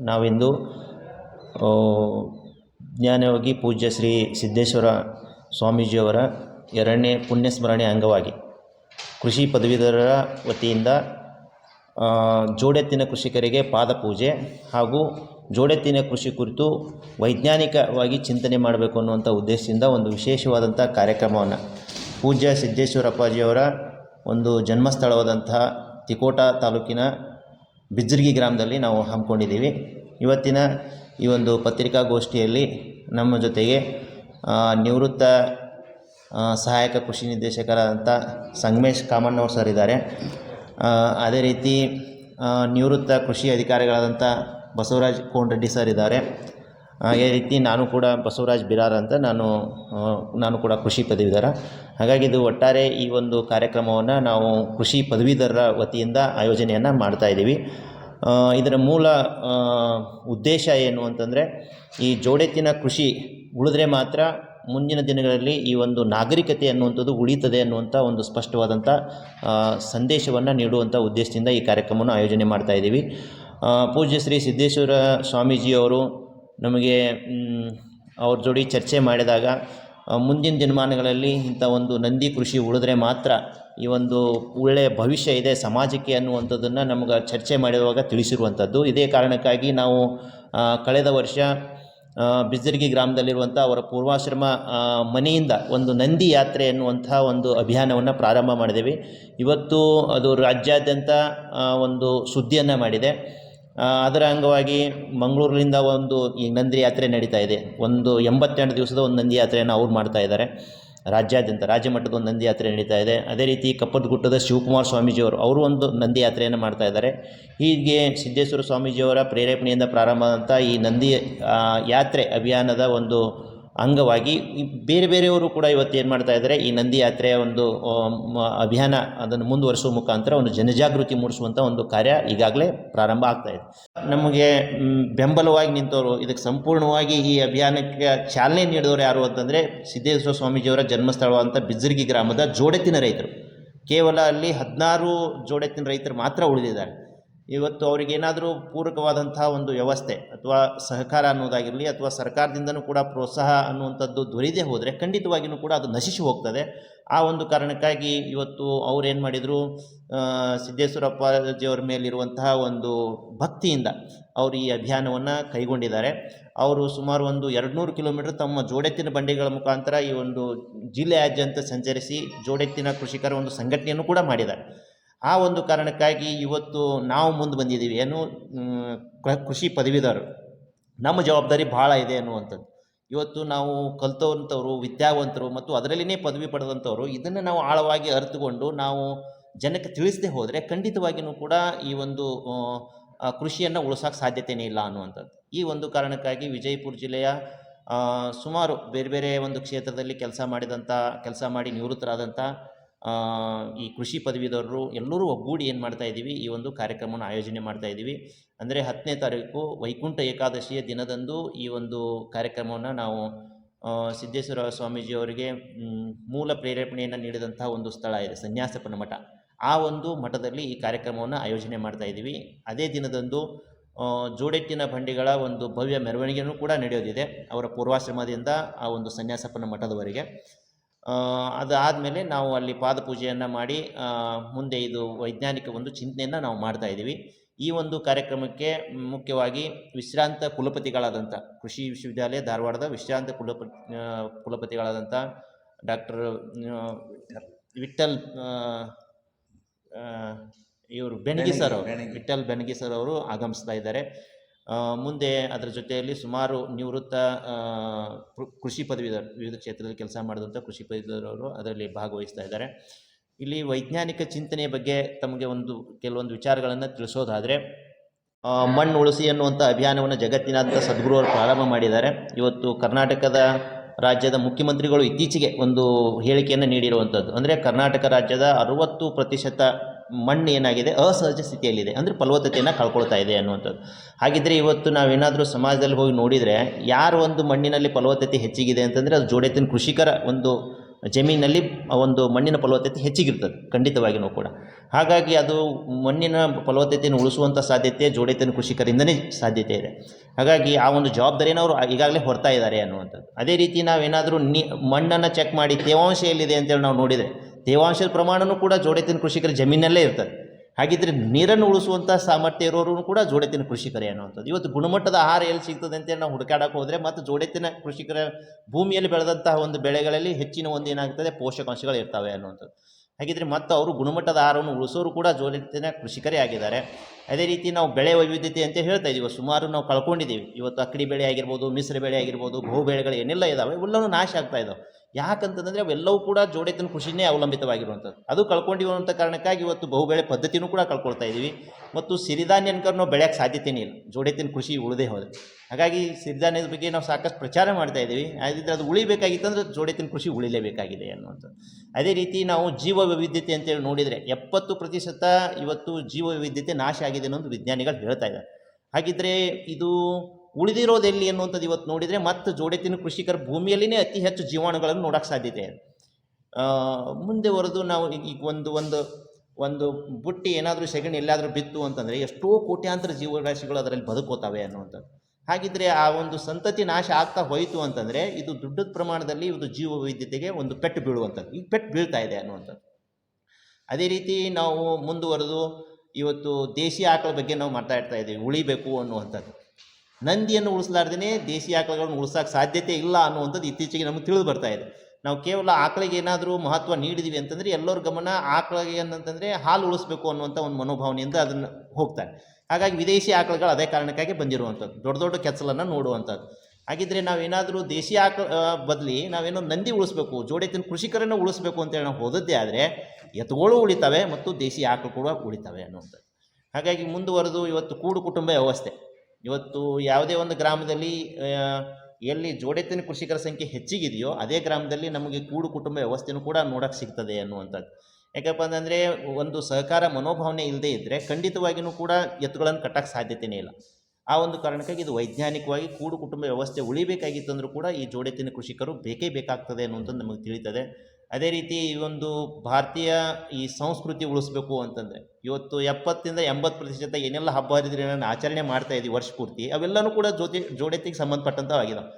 ನಾವಿಂದು ಜ್ಞಾನಯೋಗಿ ಪೂಜ್ಯ ಶ್ರೀ ಸಿದ್ದೇಶ್ವರ ಸ್ವಾಮೀಜಿಯವರ ಎರಡನೇ ಪುಣ್ಯಸ್ಮರಣೆ ಅಂಗವಾಗಿ. ಕೃಷಿ ಪದವೀಧರರ ವತಿಯಿಂದ ಜೋಡೆತ್ತಿನ ಕೃಷಿಕರಿಗೆ ಪಾದಪೂಜೆ ಹಾಗೂ ಜೋಡೆತ್ತಿನ ಕೃಷಿ ಕುರಿತು ವೈಜ್ಞಾನಿಕವಾಗಿ ಚಿಂತನೆ ಮಾಡಬೇಕು ಅನ್ನುವಂಥ ಉದ್ದೇಶದಿಂದ ಒಂದು ವಿಶೇಷವಾದಂಥ ಕಾರ್ಯಕ್ರಮವನ್ನು ಪೂಜ್ಯ ಸಿದ್ದೇಶ್ವರಪ್ಪಾಜಿಯವರ ಒಂದು ಜನ್ಮಸ್ಥಳವಾದಂತಹ ತಿಕೋಟ ತಾಲೂಕಿನ ಬಿಜ್ಜರ್ಗಿ ಗ್ರಾಮದಲ್ಲಿ ನಾವು ಹಮ್ಮಿಕೊಂಡಿದ್ದೀವಿ. ಇವತ್ತಿನ ಈ ಒಂದು ಪತ್ರಿಕಾಗೋಷ್ಠಿಯಲ್ಲಿ ನಮ್ಮ ಜೊತೆಗೆ ನಿವೃತ್ತ ಸಹಾಯಕ ಕೃಷಿ ನಿರ್ದೇಶಕರಾದಂಥ ಸಂಗಮೇಶ್ ಕಾಮಣ್ಣವ್ರು ಸರ್ ಇದ್ದಾರೆ. ಅದೇ ರೀತಿ ನಿವೃತ್ತ ಕೃಷಿ ಅಧಿಕಾರಿಗಳಾದಂಥ ಬಸವರಾಜ್ ಕೋಂಡ್ರೆಡ್ಡಿ ಸರ್ ಇದ್ದಾರೆ. ಅದೇ ರೀತಿ ನಾನು ಕೂಡ ಬಸವರಾಜ್ ಬಿರಾರ್ ಅಂತ ನಾನು ನಾನು ಕೂಡ ಕೃಷಿ ಪದವೀಧರ. ಹಾಗಾಗಿ ಇದು ಒಟ್ಟಾರೆ ಈ ಒಂದು ಕಾರ್ಯಕ್ರಮವನ್ನು ನಾವು ಕೃಷಿ ಪದವೀಧರರ ವತಿಯಿಂದ ಆಯೋಜನೆಯನ್ನು ಮಾಡ್ತಾ ಇದ್ದೀವಿ. ಇದರ ಮೂಲ ಉದ್ದೇಶ ಏನು ಅಂತಂದರೆ ಈ ಜೋಡೆತ್ತಿನ ಕೃಷಿ ಉಳಿದ್ರೆ ಮಾತ್ರ ಮುಂದಿನ ದಿನಗಳಲ್ಲಿ ಈ ಒಂದು ನಾಗರಿಕತೆ ಅನ್ನುವಂಥದ್ದು ಉಳಿತದೆ ಅನ್ನುವಂಥ ಒಂದು ಸ್ಪಷ್ಟವಾದಂಥ ಸಂದೇಶವನ್ನು ನೀಡುವಂಥ ಉದ್ದೇಶದಿಂದ ಈ ಕಾರ್ಯಕ್ರಮವನ್ನು ಆಯೋಜನೆ ಮಾಡ್ತಾ ಇದ್ದೀವಿ. ಪೂಜ್ಯ ಶ್ರೀ ಸಿದ್ದೇಶ್ವರ ಸ್ವಾಮೀಜಿಯವರು ನಮಗೆ ಅವ್ರ ಜೋಡಿ ಚರ್ಚೆ ಮಾಡಿದಾಗ ಮುಂದಿನ ದಿನಮಾನಗಳಲ್ಲಿ ಇಂಥ ಒಂದು ನಂದಿ ಕೃಷಿ ಉಳಿದ್ರೆ ಮಾತ್ರ ಈ ಒಂದು ಒಳ್ಳೆಯ ಭವಿಷ್ಯ ಇದೆ ಸಮಾಜಕ್ಕೆ ಅನ್ನುವಂಥದ್ದನ್ನು ನಮ್ಗೆ ಚರ್ಚೆ ಮಾಡಿರುವಾಗ ತಿಳಿಸಿರುವಂಥದ್ದು. ಇದೇ ಕಾರಣಕ್ಕಾಗಿ ನಾವು ಕಳೆದ ವರ್ಷ ಬಿಜರ್ಗಿ ಗ್ರಾಮದಲ್ಲಿರುವಂಥ ಅವರ ಪೂರ್ವಾಶ್ರಮ ಮನೆಯಿಂದ ಒಂದು ನಂದಿ ಯಾತ್ರೆ ಎನ್ನುವಂಥ ಒಂದು ಅಭಿಯಾನವನ್ನು ಪ್ರಾರಂಭ ಮಾಡಿದ್ದೀವಿ ಇವತ್ತು ಅದು ರಾಜ್ಯಾದ್ಯಂತ ಒಂದು ಸುದ್ದಿಯನ್ನು ಮಾಡಿದೆ. ಅದರ ಅಂಗವಾಗಿ ಮಂಗಳೂರಿನಿಂದ ಒಂದು ಈ ನಂದಿ ಯಾತ್ರೆ ನಡೀತಾ ಇದೆ. ಒಂದು ಎಂಬತ್ತೆಂಟು ದಿವಸದ ಒಂದು ನಂದಿ ಯಾತ್ರೆಯನ್ನು ಅವ್ರು ಮಾಡ್ತಾ ಇದ್ದಾರೆ. ರಾಜ್ಯಾದ್ಯಂತ ರಾಜ್ಯ ಮಟ್ಟದ ಒಂದು ನಂದಿ ಯಾತ್ರೆ ನಡೀತಾ ಇದೆ. ಅದೇ ರೀತಿ ಕಪ್ಪದಗುಟ್ಟದ ಶಿವಕುಮಾರ ಸ್ವಾಮೀಜಿಯವರು ಅವರು ಒಂದು ನಂದಿ ಯಾತ್ರೆಯನ್ನು ಮಾಡ್ತಾ ಇದ್ದಾರೆ. ಹೀಗೆ ಸಿದ್ದೇಶ್ವರ ಸ್ವಾಮೀಜಿಯವರ ಪ್ರೇರೇಪಣೆಯಿಂದ ಪ್ರಾರಂಭ ಆದಂಥ ಈ ನಂದಿ ಯಾತ್ರೆ ಅಭಿಯಾನದ ಒಂದು ಅಂಗವಾಗಿ ಬೇರೆ ಬೇರೆಯವರು ಕೂಡ ಇವತ್ತು ಏನು ಮಾಡ್ತಾ ಇದ್ದಾರೆ, ಈ ನಂದಿ ಯಾತ್ರೆಯ ಒಂದು ಅಭಿಯಾನ ಅದನ್ನು ಮುಂದುವರಿಸುವ ಮುಖಾಂತರ ಒಂದು ಜನಜಾಗೃತಿ ಮೂಡಿಸುವಂಥ ಒಂದು ಕಾರ್ಯ ಈಗಾಗಲೇ ಪ್ರಾರಂಭ ಆಗ್ತಾ ಇದೆ. ನಮಗೆ ಬೆಂಬಲವಾಗಿ ನಿಂತವರು, ಇದಕ್ಕೆ ಸಂಪೂರ್ಣವಾಗಿ ಈ ಅಭಿಯಾನಕ್ಕೆ ಚಾಲನೆ ನೀಡಿದವರು ಯಾರು ಅಂತಂದರೆ ಸಿದ್ದೇಶ್ವರ ಸ್ವಾಮೀಜಿಯವರ ಜನ್ಮಸ್ಥಳವಾದಂಥ ಬಿಜ್ಜರ್ಗಿ ಗ್ರಾಮದ ಜೋಡೆತ್ತಿನ ರೈತರು. ಕೇವಲ ಅಲ್ಲಿ ಹದಿನಾರು ಜೋಡೆತ್ತಿನ ರೈತರು ಮಾತ್ರ ಉಳಿದಿದ್ದಾರೆ. ಇವತ್ತು ಅವರಿಗೇನಾದರೂ ಪೂರಕವಾದಂತಹ ಒಂದು ವ್ಯವಸ್ಥೆ ಅಥವಾ ಸಹಕಾರ ಅನ್ನೋದಾಗಿರಲಿ ಅಥವಾ ಸರ್ಕಾರದಿಂದನೂ ಕೂಡ ಪ್ರೋತ್ಸಾಹ ಅನ್ನುವಂಥದ್ದು ದೊರೆಯದೇ ಹೋದರೆ ಖಂಡಿತವಾಗಿಯೂ ಕೂಡ ಅದು ನಶಿಸಿ ಹೋಗ್ತದೆ. ಆ ಒಂದು ಕಾರಣಕ್ಕಾಗಿ ಇವತ್ತು ಅವರೇನು ಮಾಡಿದರು ಸಿದ್ದೇಶ್ವರಪ್ಪಜಿಯವರ ಮೇಲಿರುವಂತಹ ಒಂದು ಭಕ್ತಿಯಿಂದ ಅವರು ಈ ಅಭಿಯಾನವನ್ನು ಕೈಗೊಂಡಿದ್ದಾರೆ. ಅವರು ಸುಮಾರು ಒಂದು ಎರಡುನೂರು ಕಿಲೋಮೀಟರ್ ತಮ್ಮ ಜೋಡೆತ್ತಿನ ಬಂಡಿಗಳ ಮುಖಾಂತರ ಈ ಒಂದು ಜಿಲ್ಲೆಯಾದ್ಯಂತ ಸಂಚರಿಸಿ ಜೋಡೆತ್ತಿನ ಕೃಷಿಕರ ಒಂದು ಸಂಘಟನೆಯನ್ನು ಕೂಡ ಮಾಡಿದ್ದಾರೆ. ಆ ಒಂದು ಕಾರಣಕ್ಕಾಗಿ ಇವತ್ತು ನಾವು ಮುಂದೆ ಬಂದಿದ್ದೀವಿ. ಏನು ಕೃಷಿ ಪದವೀಧರರು. ನಮ್ಮ ಜವಾಬ್ದಾರಿ ಭಾಳ ಇದೆ ಅನ್ನುವಂಥದ್ದು. ಇವತ್ತು ನಾವು ಕಲ್ತವಂಥವ್ರು, ವಿದ್ಯಾವಂತರು ಮತ್ತು ಅದರಲ್ಲಿನೇ ಪದವಿ ಪಡೆದಂಥವ್ರು, ಇದನ್ನು ನಾವು ಆಳವಾಗಿ ಅರಿತುಕೊಂಡು ನಾವು ಜನಕ್ಕೆ ತಿಳಿಸದೆ ಹೋದರೆ ಖಂಡಿತವಾಗಿಯೂ ಕೂಡ ಈ ಒಂದು ಕೃಷಿಯನ್ನು ಉಳಿಸೋಕೆ ಸಾಧ್ಯತೆಯೇ ಇಲ್ಲ ಅನ್ನುವಂಥದ್ದು. ಈ ಒಂದು ಕಾರಣಕ್ಕಾಗಿ ವಿಜಯಪುರ ಜಿಲ್ಲೆಯ ಸುಮಾರು ಬೇರೆ ಬೇರೆ ಒಂದು ಕ್ಷೇತ್ರದಲ್ಲಿ ಕೆಲಸ ಮಾಡಿದಂಥ, ಕೆಲಸ ಮಾಡಿ ನಿವೃತ್ತರಾದಂಥ ಈ ಕೃಷಿ ಪದವೀಧರರು ಎಲ್ಲರೂ ಒಗ್ಗೂಡಿ ಏನು ಮಾಡ್ತಾ ಇದ್ದೀವಿ? ಈ ಒಂದು ಕಾರ್ಯಕ್ರಮವನ್ನು ಆಯೋಜನೆ ಮಾಡ್ತಾ ಇದ್ದೀವಿ. ಅಂದರೆ ಹತ್ತನೇ ತಾರೀಕು ವೈಕುಂಠ ಏಕಾದಶಿಯ ದಿನದಂದು ಈ ಒಂದು ಕಾರ್ಯಕ್ರಮವನ್ನು ನಾವು ಸಿದ್ದೇಶ್ವರ ಸ್ವಾಮೀಜಿಯವರಿಗೆ ಅವರಿಗೆ ಮೂಲ ಪ್ರೇರೇಪಣೆಯನ್ನು ನೀಡಿದಂಥ ಒಂದು ಸ್ಥಳ ಇದೆ ಸನ್ಯಾಸಪನ ಮಠ ಆ ಒಂದು ಮಠದಲ್ಲಿ ಈ ಕಾರ್ಯಕ್ರಮವನ್ನು ಆಯೋಜನೆ ಮಾಡ್ತಾ ಇದ್ದೀವಿ. ಅದೇ ದಿನದಂದು ಜೋಡೆಟ್ಟಿನ ಬಂಡಿಗಳ ಒಂದು ಭವ್ಯ ಮೆರವಣಿಗೆಯೂ ಕೂಡ ನಡೆಯೋದಿದೆ, ಅವರ ಪೂರ್ವಾಶ್ರಮದಿಂದ ಆ ಒಂದು ಸನ್ಯಾಸಪ್ಪನ ಮಠದವರೆಗೆ ಅದಾದಮೇಲೆ ನಾವು ಅಲ್ಲಿ ಪಾದಪೂಜೆಯನ್ನು ಮಾಡಿ ಮುಂದೆ ಇದು ವೈಜ್ಞಾನಿಕ ಒಂದು ಚಿಂತನೆಯನ್ನು ನಾವು ಮಾಡ್ತಾ ಇದ್ದೀವಿ. ಈ ಒಂದು ಕಾರ್ಯಕ್ರಮಕ್ಕೆ ಮುಖ್ಯವಾಗಿ ವಿಶ್ರಾಂತ ಕುಲಪತಿಗಳಾದಂಥ ಕೃಷಿ ವಿಶ್ವವಿದ್ಯಾಲಯ ಧಾರವಾಡದ ವಿಶ್ರಾಂತ ಕುಲಪ ಕುಲಪತಿಗಳಾದಂಥ ಡಾಕ್ಟರ್ ವಿಠಲ್ ಇವರು ಬೆನಗಿ ಸರ್ ಅವರು ವಿಠಲ್ ಬೆನಗಿ ಸರ್ ಅವರು ಆಗಮಿಸ್ತಾ ಇದ್ದಾರೆ. ಮುಂದೆ ಅದರ ಜೊತೆಯಲ್ಲಿ ಸುಮಾರು ನಿವೃತ್ತ ಕೃಷಿ ಪದವೀಧರ, ವಿವಿಧ ಕ್ಷೇತ್ರದಲ್ಲಿ ಕೆಲಸ ಮಾಡಿದಂಥ ಕೃಷಿ ಪದವೀಧರವರು ಅದರಲ್ಲಿ ಭಾಗವಹಿಸ್ತಾ ಇದ್ದಾರೆ. ಇಲ್ಲಿ ವೈಜ್ಞಾನಿಕ ಚಿಂತನೆಯ ಬಗ್ಗೆ ತಮಗೆ ಒಂದು, ಕೆಲವೊಂದು ವಿಚಾರಗಳನ್ನು ತಿಳಿಸೋದಾದರೆ ಮಣ್ಣು ಉಳಿಸಿ ಅನ್ನುವಂಥ ಅಭಿಯಾನವನ್ನು ಸದ್ಗುರು ಅವರು ಪ್ರಾರಂಭ ಮಾಡಿದ್ದಾರೆ. ಇವತ್ತು ಕರ್ನಾಟಕದ ರಾಜ್ಯದ ಮುಖ್ಯಮಂತ್ರಿಗಳು ಇತ್ತೀಚೆಗೆ ಒಂದು ಹೇಳಿಕೆಯನ್ನು ನೀಡಿರುವಂಥದ್ದು ಅಂದರೆ ಕರ್ನಾಟಕ ರಾಜ್ಯದ ಅರುವತ್ತು ಪ್ರತಿಶತ ಮಣ್ಣು ಏನಾಗಿದೆ? ಅಸಹಜ ಸ್ಥಿತಿಯಲ್ಲಿದೆ. ಅಂದರೆ ಫಲವತ್ತತೆಯನ್ನು ಕಳ್ಕೊಳ್ತಾ ಇದೆ ಅನ್ನುವಂಥದ್ದು. ಹಾಗಿದ್ದರೆ ಇವತ್ತು ನಾವೇನಾದರೂ ಸಮಾಜದಲ್ಲಿ ಹೋಗಿ ನೋಡಿದರೆ ಯಾರು ಒಂದು ಮಣ್ಣಿನಲ್ಲಿ ಫಲವತ್ತತೆ ಹೆಚ್ಚಿಗಿದೆ ಅಂತಂದರೆ ಅದು ಜೋಡೆತ್ತಿನ ಕೃಷಿಕರ ಒಂದು ಜಮೀನಲ್ಲಿ ಒಂದು ಮಣ್ಣಿನ ಫಲವತ್ತತೆ ಹೆಚ್ಚಿಗಿರ್ತದೆ. ಖಂಡಿತವಾಗಿಯೂ ಕೂಡ. ಹಾಗಾಗಿ ಅದು ಮಣ್ಣಿನ ಫಲವತ್ತತೆಯನ್ನು ಉಳಿಸುವಂಥ ಸಾಧ್ಯತೆ ಜೋಡೇತನ ಕೃಷಿಕರಿಂದನೇ ಸಾಧ್ಯತೆ ಇದೆ. ಹಾಗಾಗಿ ಆ ಒಂದು ಜವಾಬ್ದಾರಿಯನ್ನು ಅವರು ಈಗಾಗಲೇ ಹೊರ್ತಾ ಇದ್ದಾರೆ ಅನ್ನುವಂಥದ್ದು. ಅದೇ ರೀತಿ ನಾವೇನಾದರೂ ನೀ ಮಣ್ಣನ್ನು ಚೆಕ್ ಮಾಡಿ ತೇವಾಂಶ ಎಲ್ಲಿದೆ ಅಂತೇಳಿ ನಾವು ನೋಡಿದರೆ ತೇವಾಂಶದ ಪ್ರಮಾಣವೂ ಕೂಡ ಜೋಡೆತಿನ ಕೃಷಿಕರ ಜಮೀನಲ್ಲೇ ಇರ್ತದೆ. ಹಾಗಿದ್ರೆ ನೀರನ್ನು ಉಳಿಸುವಂಥ ಸಾಮರ್ಥ್ಯ ಇರೋರು ಕೂಡ ಜೋಡೆತಿನ ಕೃಷಿಕರೇ ಅನ್ನುವಂಥದ್ದು. ಇವತ್ತು ಗುಣಮಟ್ಟದ ಆಹಾರ ಎಲ್ಲಿ ಸಿಗ್ತದೆ ಅಂತೇಳಿ ನಾವು ಹುಡುಕಾಡಕ್ಕೆ ಹೋದರೆ ಮತ್ತು ಜೋಡೆತಿನ ಕೃಷಿಕರ ಭೂಮಿಯಲ್ಲಿ ಬೆಳೆದಂತಹ ಒಂದು ಬೆಳೆಗಳಲ್ಲಿ ಹೆಚ್ಚಿನ ಒಂದು ಏನಾಗ್ತದೆ ಪೋಷಕಾಂಶಗಳು ಇರ್ತವೆ ಅನ್ನುವಂಥದ್ದು. ಹಾಗಿದ್ರೆ ಮತ್ತು ಅವರು ಗುಣಮಟ್ಟದ ಆಹಾರವನ್ನು ಉಳಿಸೋರು ಕೂಡ ಜೋಡೆತಿನ ಕೃಷಿಕರೇ ಆಗಿದ್ದಾರೆ. ಅದೇ ರೀತಿ ನಾವು ಬೆಳೆ ವೈವಿಧ್ಯತೆ ಅಂತ ಹೇಳ್ತಾ ಇದ್ದೀವಿ ಸುಮಾರು ನಾವು ಕಳ್ಕೊಂಡಿದ್ದೀವಿ. ಇವತ್ತು ಅಕ್ಕಡಿ ಬೆಳೆ ಆಗಿರ್ಬೋದು, ಮಿಶ್ರ ಬೆಳೆ ಆಗಿರ್ಬೋದು ಬಹು ಬೆಳೆಗಳು ಏನೆಲ್ಲ ಇದ್ದಾವೆ ಇವೆಲ್ಲವೂ ನಾಶ ಆಗ್ತಾ ಇದ್ದಾವೆ ಯಾಕಂತಂದರೆ ಅವೆಲ್ಲವೂ ಕೂಡ ಜೋಡೇತನ ಕೃಷಿನೇ ಅವಲಂಬಿತವಾಗಿರುವಂಥದ್ದು. ಅದು ಕಳ್ಕೊಂಡಿರುವಂಥ ಕಾರಣಕ್ಕಾಗಿ ಇವತ್ತು ಬಹುಬೆಳೆ ಪದ್ಧತಿನೂ ಕೂಡ ಕಳ್ಕೊಳ್ತಾ ಇದ್ದೀವಿ. ಮತ್ತು ಸಿರಿಧಾನ್ಯ ಅನ್ಕೊಂಡು ನಾವು ಬೆಳೆಯೋಕ್ಕೆ ಸಾಧ್ಯತೆಯೇ ಇಲ್ಲ. ಜೋಡೇತಿನ ಕೃಷಿ ಉಳಿದೇ ಹೋದ್ರೆ. ಹಾಗಾಗಿ ಸಿರಿಧಾನ್ಯದ ಬಗ್ಗೆ ನಾವು ಸಾಕಷ್ಟು ಪ್ರಚಾರ ಮಾಡ್ತಾ ಇದ್ದೀವಿ. ಆದರೆ ಅದು ಉಳಿಬೇಕಾಗಿತ್ತಂದ್ರೆ ಜೋಡೇತಿನ ಕೃಷಿ ಉಳಿಲೇಬೇಕಾಗಿದೆ ಅನ್ನುವಂಥದ್ದು. ಅದೇ ರೀತಿ ನಾವು ಜೀವ ವೈವಿಧ್ಯತೆ ಅಂತೇಳಿ ನೋಡಿದರೆ ಎಪ್ಪತ್ತು ಪ್ರತಿಶತ ಇವತ್ತು ಜೀವ ವೈವಿಧ್ಯತೆ ನಾಶ ಆಗಿದೆ ಅನ್ನೋದು ವಿಜ್ಞಾನಿಗಳು ಹೇಳ್ತಾ ಇದ್ದಾರೆ. ಹಾಗಿದ್ರೆ ಇದು ಉಳಿದಿರೋದೆಲ್ಲಿ ಅನ್ನುವಂಥದ್ದು ಇವತ್ತು ನೋಡಿದರೆ ಮತ್ತು ಜೋಡೆತ್ತಿನ ಕೃಷಿಕರ ಭೂಮಿಯಲ್ಲಿನೇ ಅತಿ ಹೆಚ್ಚು ಜೀವಾಣುಗಳನ್ನು ನೋಡೋಕ್ಕೆ ಸಾಧ್ಯತೆ. ಮುಂದೆ ಹೊರದು ನಾವು ಈಗ ಈಗ ಒಂದು ಒಂದು ಒಂದು ಬುಟ್ಟಿ ಏನಾದರೂ ಸೆಗಣಿ ಎಲ್ಲಾದರೂ ಬಿತ್ತು ಅಂತಂದರೆ ಎಷ್ಟೋ ಕೋಟ್ಯಾಂತರ ಜೀವರಾಶಿಗಳು ಅದರಲ್ಲಿ ಬದುಕೋತವೆ ಅನ್ನುವಂಥದ್ದು. ಹಾಗಿದ್ರೆ ಆ ಒಂದು ಸಂತತಿ ನಾಶ ಆಗ್ತಾ ಹೋಯಿತು ಅಂತಂದರೆ ಇದು ದೊಡ್ಡದ ಪ್ರಮಾಣದಲ್ಲಿ ಇದು ಜೀವ ವೈದ್ಯತೆಗೆ ಒಂದು ಪೆಟ್ಟು ಬೀಳುವಂಥದ್ದು. ಈ ಪೆಟ್ಟು ಬೀಳ್ತಾ ಇದೆ ಅನ್ನುವಂಥದ್ದು. ಅದೇ ರೀತಿ ನಾವು ಮುಂದುವರೆದು ಇವತ್ತು ದೇಶಿ ಆಕಳ ಬಗ್ಗೆ ನಾವು ಮಾತಾಡ್ತಾ ಇದ್ದೀವಿ. ಉಳಿಬೇಕು ಅನ್ನುವಂಥದ್ದು. ನಂದಿಯನ್ನು ಉಳಿಸಲಾರ್ದೇ ದೇಶಿ ಆಕಳುಗಳನ್ನು ಉಳಿಸೋಕೆ ಸಾಧ್ಯತೆ ಇಲ್ಲ ಅನ್ನುವಂಥದ್ದು ಇತ್ತೀಚೆಗೆ ನಮಗೆ ತಿಳಿದು ಬರ್ತಾ ಇದೆ. ನಾವು ಕೇವಲ ಆಕಳಿಗೆ ಏನಾದರೂ ಮಹತ್ವ ನೀಡಿದ್ದೀವಿ ಅಂತಂದರೆ ಎಲ್ಲರ ಗಮನ ಆಕಳಿಗೆ ಏನಂತಂದರೆ ಹಾಲು ಉಳಿಸ್ಬೇಕು ಅನ್ನುವಂಥ ಒಂದು ಮನೋಭಾವನೆಯಿಂದ ಅದನ್ನು ಹೋಗ್ತಾರೆ. ಹಾಗಾಗಿ ವಿದೇಶಿ ಆಕಳುಗಳು ಅದೇ ಕಾರಣಕ್ಕಾಗಿ ಬಂದಿರುವಂಥದ್ದು, ದೊಡ್ಡ ದೊಡ್ಡ ಕೆಚ್ಚಲನ್ನು ನೋಡುವಂಥದ್ದು. ಹಾಗಿದ್ರೆ ನಾವೇನಾದರೂ ದೇಶಿ ಆಕಳ ಬದಲಿ ನಾವೇನೋ ನಂದಿ ಉಳಿಸ್ಬೇಕು ಜೋಡೆತ್ತಿನ ಕೃಷಿಕರನ್ನು ಉಳಿಸ್ಬೇಕು ಅಂತೇಳಿ ನಾವು ಹೋದದ್ದೇ ಆದರೆ ಎತ್ತುಗಳು ಉಳಿತವೆ ಮತ್ತು ದೇಶಿ ಆಕಳು ಕೂಡ ಉಳಿತವೆ ಅನ್ನುವಂಥದ್ದು. ಹಾಗಾಗಿ ಮುಂದುವರೆದು ಇವತ್ತು ಕೂಡು ಕುಟುಂಬ ವ್ಯವಸ್ಥೆ. ಇವತ್ತು ಯಾವುದೇ ಒಂದು ಗ್ರಾಮದಲ್ಲಿ ಎಲ್ಲಿ ಜೋಡೆತ್ತಿನ ಕೃಷಿಕರ ಸಂಖ್ಯೆ ಹೆಚ್ಚಿಗಿದೆಯೋ ಅದೇ ಗ್ರಾಮದಲ್ಲಿ ನಮಗೆ ಕೂಡು ಕುಟುಂಬ ವ್ಯವಸ್ಥೆನೂ ಕೂಡ ನೋಡಕ್ಕೆ ಸಿಗ್ತದೆ ಅನ್ನುವಂಥದ್ದು. ಯಾಕಪ್ಪ ಅಂತಂದರೆ ಒಂದು ಸಹಕಾರ ಮನೋಭಾವನೆ ಇಲ್ಲದೇ ಇದ್ದರೆ ಖಂಡಿತವಾಗಿಯೂ ಕೂಡ ಎತ್ತುಗಳನ್ನು ಕಟ್ಟಕ್ಕೆ ಸಾಧ್ಯತೆಯೇ ಇಲ್ಲ. ಆ ಒಂದು ಕಾರಣಕ್ಕಾಗಿ ಇದು ವೈಜ್ಞಾನಿಕವಾಗಿ ಕೂಡು ಕುಟುಂಬ ವ್ಯವಸ್ಥೆ ಉಳಿಬೇಕಾಗಿತ್ತು ಅಂದರೂ ಕೂಡ ಈ ಜೋಡೆತ್ತಿನ ಕೃಷಿಕರು ಬೇಕೇ ಬೇಕಾಗ್ತದೆ ಅನ್ನುವಂಥದ್ದು ನಮಗೆ ತಿಳಿತದೆ ಅದೇ ರೀತಿ ಈ ಒಂದು ಭಾರತೀಯ ಈ ಸಂಸ್ಕೃತಿ ಉಳಿಸ್ಬೇಕು ಅಂತಂದರೆ ಇವತ್ತು ಎಪ್ಪತ್ತಿಂದ ಎಂಬತ್ತು ಪ್ರತಿಶತ ಏನೆಲ್ಲ ಹಬ್ಬ ಹರಿದಿನ ಆಚರಣೆ ಮಾಡ್ತಾ ಇದ್ದೀವಿ ವರ್ಷ ಪೂರ್ತಿ, ಅವೆಲ್ಲನೂ ಕೂಡ ಜೊತೆ ಜೋಡತಿಗೆ ಸಂಬಂಧಪಟ್ಟಂಥವು ಆಗಿದಾವೆ